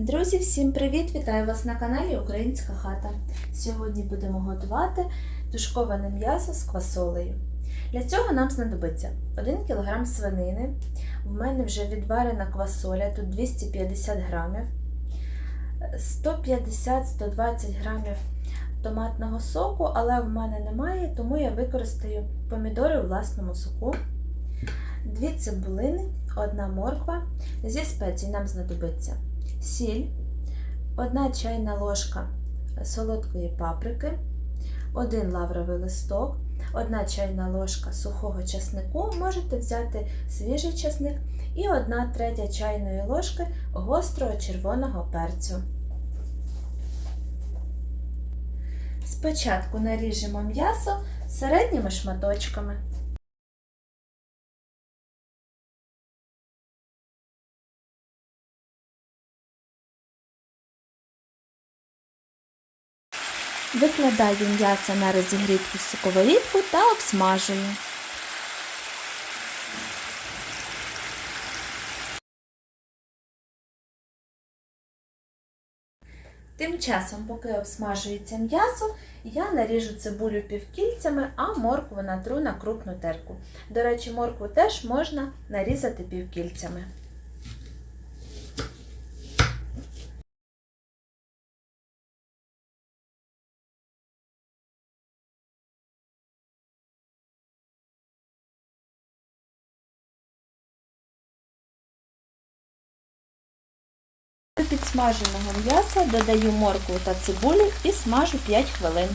Друзі, всім привіт! Вітаю вас на каналі Українська хата. Сьогодні будемо готувати тушковане м'ясо з квасолею. Для цього нам знадобиться 1 кг свинини. В мене вже відварена квасоля, тут 250 грамів, 150-120 грамів томатного соку, але в мене немає, тому я використаю помідори у власному соку, 2 цибулини, 1 морква. Зі спецій нам знадобиться сіль, 1 чайна ложка солодкої паприки, 1 лавровий листок, 1 чайна ложка сухого часнику, можете взяти свіжий часник і 1 третя чайної ложки гострого червоного перцю. Спочатку наріжемо м'ясо середніми шматочками. Викладаю м'ясо на розігріту сковорідку та обсмажую. Тим часом, поки обсмажується м'ясо, я наріжу цибулю півкільцями, а моркву натру на крупну терку. До речі, моркву теж можна нарізати півкільцями. До підсмаженого м'яса додаю моркву та цибулю і смажу 5 хвилин.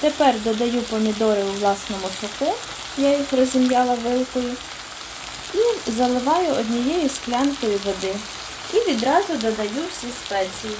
Тепер додаю помідори у власному соку, я їх розім'яла вилкою, і заливаю однією склянкою води. І відразу додаю всі спеції.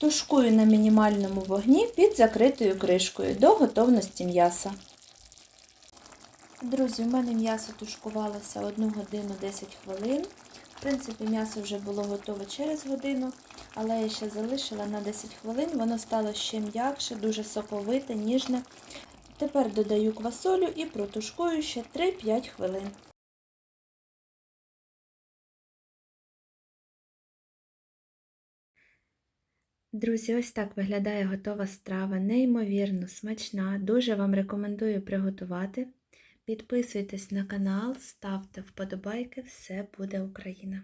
Тушкую на мінімальному вогні під закритою кришкою до готовності м'яса. Друзі, у мене м'ясо тушкувалося 1 годину 10 хвилин. В принципі, м'ясо вже було готове через годину, але я ще залишила на 10 хвилин, воно стало ще м'якше, дуже соковите, ніжне. Тепер додаю квасолю і протушкую ще 3-5 хвилин. Друзі, ось так виглядає готова страва, неймовірно смачна. Дуже вам рекомендую приготувати. Підписуйтесь на канал, ставте вподобайки, все буде Україна!